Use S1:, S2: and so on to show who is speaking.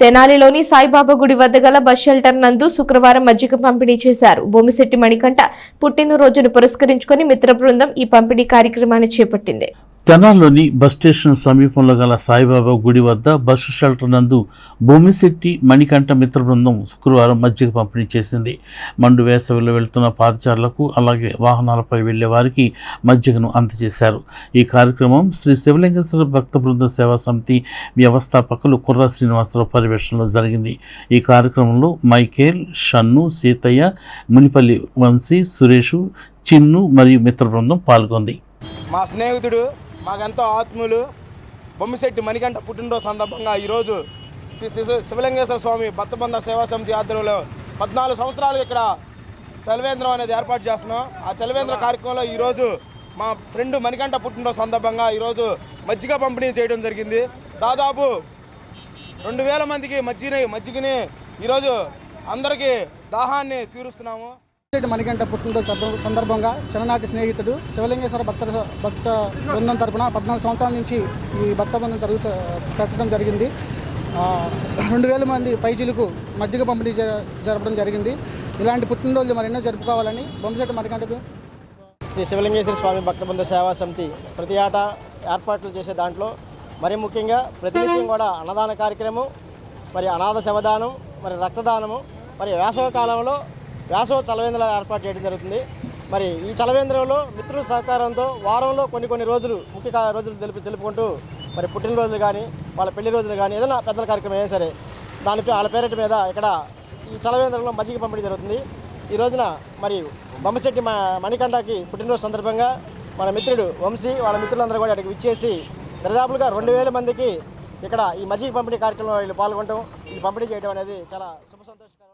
S1: తెనాలిలోని సాయిబాబా గుడి వద్ద గల బస్ షెల్టర్ నందు శుక్రవారం మజ్జిగ పంపిణీ చేశారు. భూమిశెట్టి మణికంఠ పుట్టినరోజును పురస్కరించుకొని మిత్ర బృందం ఈ పంపిణీ కార్యక్రమాన్ని చేపట్టింది.
S2: తెనాల్లోని బస్ స్టేషన్ సమీపంలో గల సాయిబాబా గుడి వద్ద బస్సు షెల్టర్ నందు భూమిశెట్టి మణికంఠ మిత్ర బృందం శుక్రవారం మజ్జిగ పంపిణీ చేసింది. మండు వేసవిలో వెళ్తున్న పాదచారులకు అలాగే వాహనాలపై వెళ్ళే వారికి మజ్జిగను అందజేశారు. ఈ కార్యక్రమం శ్రీ శివలింగేశ్వర భక్త బృంద సేవా సమితి వ్యవస్థాపకులు కుర్ర శ్రీనివాసరావు పర్యవేక్షణలో జరిగింది. ఈ కార్యక్రమంలో మైకేల్ షన్ను సీతయ్య మునిపల్లి వంశీ సురేషు చిన్ను మరియు మిత్ర బృందం పాల్గొంది.
S3: మా స్నేహితుడు మాకెంతో ఆత్మీయులు బొమ్మిశెట్టి మణికంఠ పుట్టినరోజు సందర్భంగా ఈరోజు శ్రీ శివలింగేశ్వర స్వామి భక్తబంధ సేవా సమితి ఆధ్వర్యంలో పద్నాలుగు సంవత్సరాలు ఇక్కడ చలివేంద్రం అనేది ఏర్పాటు చేస్తున్నాం. ఆ చలివేంద్ర కార్యక్రమంలో ఈరోజు మా ఫ్రెండ్ మణికంఠ పుట్టినరోజు సందర్భంగా ఈరోజు మజ్జిగ పంపిణీ చేయడం జరిగింది. దాదాపు రెండు వేల మందికి మజ్జిగని మజ్జిగని ఈరోజు అందరికీ దాహాన్ని తీరుస్తున్నాము.
S4: రెడ్డి మణికంఠ పుట్టినరోజు సందర్భంగా చిన్ననాటి స్నేహితుడు శివలింగేశ్వర భక్త భక్త బృందం తరపున పద్నాలుగు సంవత్సరాల నుంచి ఈ భక్త బృందం జరుగుతూ పెట్టడం జరిగింది. రెండు వేల మంది పైచీలకు మజ్జిగ పంపిణీ జ- జరపడం జరిగింది. ఇలాంటి పుట్టినరోజులు మరెన్నో జరుపుకోవాలని బొమ్మచెట్టు మణికంటకు
S5: శ్రీ శివలింగేశ్వర స్వామి భక్త బృంద సేవా సమితి ప్రతి ఏటా ఏర్పాట్లు చేసే దాంట్లో మరి ముఖ్యంగా ప్రతినిత్యం కూడా అన్నదాన కార్యక్రమం మరి అనాథ శవదానం మరి రక్తదానము మరి వేసవ కాలంలో వేసవ చలవేంద్రాలు ఏర్పాటు చేయడం జరుగుతుంది. మరి ఈ చలవేంద్రంలో మిత్రుల సహకారంతో వారంలో కొన్ని కొన్ని రోజులు ముఖ్య రోజులు తెలుపు తెలుపుకుంటూ మరి పుట్టినరోజులు కానీ వాళ్ళ పెళ్ళి రోజులు కానీ ఏదైనా పెద్దల కార్యక్రమం అయినా సరే దానిపై వాళ్ళ పేరిట మీద ఇక్కడ ఈ చలవేంద్రంలో మజ్జిగ పంపిణీ జరుగుతుంది. ఈ రోజున మరి బొమ్మశెట్టి మణికంఠకి పుట్టినరోజు సందర్భంగా మన మిత్రుడు వంశీ వాళ్ళ మిత్రులందరూ కూడా ఇక్కడికి విచ్చేసి దరిదాపులుగా రెండు వేల మందికి ఇక్కడ ఈ మజ్జిగ పంపిణీ కార్యక్రమంలో వీళ్ళు పాల్గొనడం ఈ పంపిణీ చేయడం అనేది చాలా శుభ సంతోషకరం.